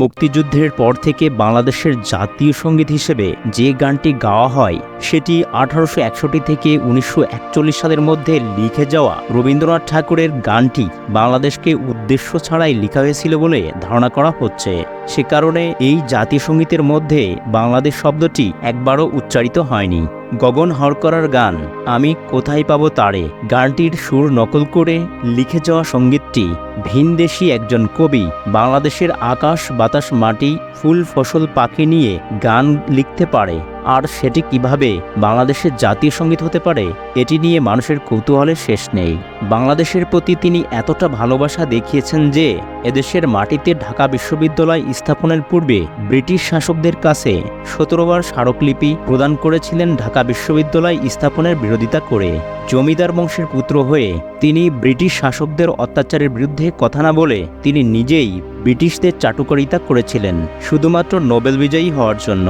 মুক্তিযুদ্ধের পর থেকে বাংলাদেশের জাতীয় সংগীত হিসেবে যে গানটি গাওয়া হয়, সেটি আঠারোশো একষট্টি থেকে উনিশশো একচল্লিশ সালের মধ্যে লিখে যাওয়া রবীন্দ্রনাথ ঠাকুরের গানটি বাংলাদেশকে উদ্দেশ্য ছাড়াই লেখা হয়েছিল বলে ধারণা করা হচ্ছে। সে কারণে এই জাতীয় সঙ্গীতের মধ্যে বাংলাদেশ শব্দটি একবারও উচ্চারিত হয়নি। গগন হরকরার গান, আমি কোথায় পাব তারে? গানটির সুর নকল করে লিখে যাওয়া সঙ্গীতটি ভিনদেশি একজন কবি, বাংলাদেশের আকাশ বাতাস মাটি ফুল ফসল পাখি নিয়ে গান লিখতে পারে। আর সেটি কীভাবে বাংলাদেশের জাতীয় সংগীত হতে পারে, এটি নিয়ে মানুষের কৌতূহলের শেষ নেই। বাংলাদেশের প্রতি তিনি এতটা ভালোবাসা দেখিয়েছেন যে, এদেশের মাটিতে ঢাকা বিশ্ববিদ্যালয় স্থাপনের পূর্বে ব্রিটিশ শাসকদের কাছে সতেরোবার স্মারকলিপি প্রদান করেছিলেন ঢাকা বিশ্ববিদ্যালয় স্থাপনের বিরোধিতা করে। জমিদার বংশের পুত্র হয়ে তিনি ব্রিটিশ শাসকদের অত্যাচারের বিরুদ্ধে কথা না বলে তিনি নিজেই ব্রিটিশদের চাটুকারিতা করেছিলেন, শুধুমাত্র নোবেল বিজয়ী হওয়ার জন্য।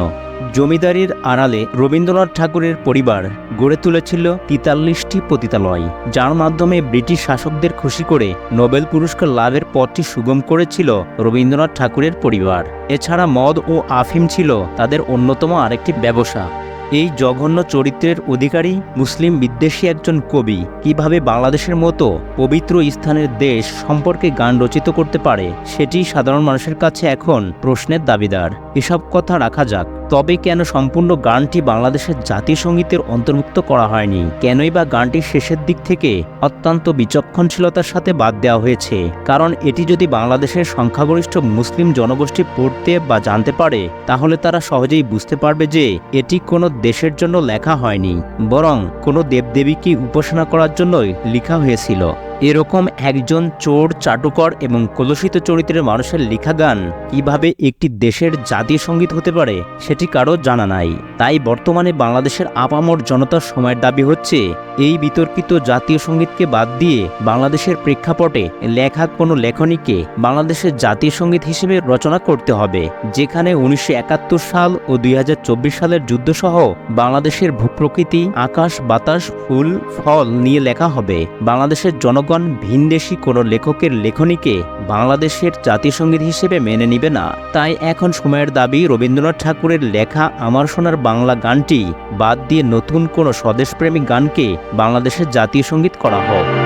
জমিদারির আড়ালে রবীন্দ্রনাথ ঠাকুরের পরিবার গড়ে তুলেছিল তিতাল্লিশটি পতিতালয়, যার মাধ্যমে ব্রিটিশ শাসকদের খুশি করে নোবেল পুরস্কার লাভের পথটি সুগম করেছিল রবীন্দ্রনাথ ঠাকুরের পরিবার। এছাড়া মদ ও আফিম ছিল তাদের অন্যতম আরেকটি ব্যবসা। এই জঘন্য চরিত্রের অধিকারী মুসলিম বিদ্বেষী একজন কবি কীভাবে বাংলাদেশের মতো পবিত্র স্থানের দেশ সম্পর্কে গান রচিত করতে পারে, সেটি সাধারণ মানুষের কাছে এখন প্রশ্নের দাবিদার। এসব কথা রাখা যাক। তবে কেন সম্পূর্ণ গানটি বাংলাদেশের জাতীয় সঙ্গীতের অন্তর্ভুক্ত করা হয়নি? কেনই বা গানটির শেষের দিক থেকে অত্যন্ত বিচক্ষণশীলতার সাথে বাদ দেওয়া হয়েছে? কারণ এটি যদি বাংলাদেশের সংখ্যাগরিষ্ঠ মুসলিম জনগোষ্ঠী পড়তে বা জানতে পারে, তাহলে তারা সহজেই বুঝতে পারবে যে এটি কোনো দেশের জন্য লেখা হয়নি, বরং কোনো দেবদেবীকে উপাসনা করার জন্যই লেখা হয়েছিল। এরকম একজন চোর, চাটুকর এবং কলুষিত চরিত্রের মানুষের লেখা গান কীভাবে একটি দেশের জাতীয় সংগীত হতে পারে সেটি কারও জানা নাই। তাই বর্তমানে বাংলাদেশের আপামর জনতার সময়ের দাবি হচ্ছে, এই বিতর্কিত জাতীয় সঙ্গীতকে বাদ দিয়ে বাংলাদেশের প্রেক্ষাপটে লেখা কোনো লেখনীকে বাংলাদেশের জাতীয় সংগীত হিসেবে রচনা করতে হবে, যেখানে উনিশশো একাত্তর সাল ও দুই হাজার চব্বিশ সালের যুদ্ধসহ বাংলাদেশের ভূপ্রকৃতি, আকাশ, বাতাস, ফুল, ফল নিয়ে লেখা হবে। বাংলাদেশের জনগণ ভিনদেশি কোনো লেখকের লেখনীকে বাংলাদেশের জাতিসংগীত হিসেবে মেনে নিবে না। তাই এখন সময়ের দাবি, রবীন্দ্রনাথ ঠাকুরের লেখা আমার সোনার বাংলা গানটি বাদ দিয়ে নতুন কোনো স্বদেশপ্রেমী গানকে বাংলাদেশের জাতীয় সংগীত করা হোক।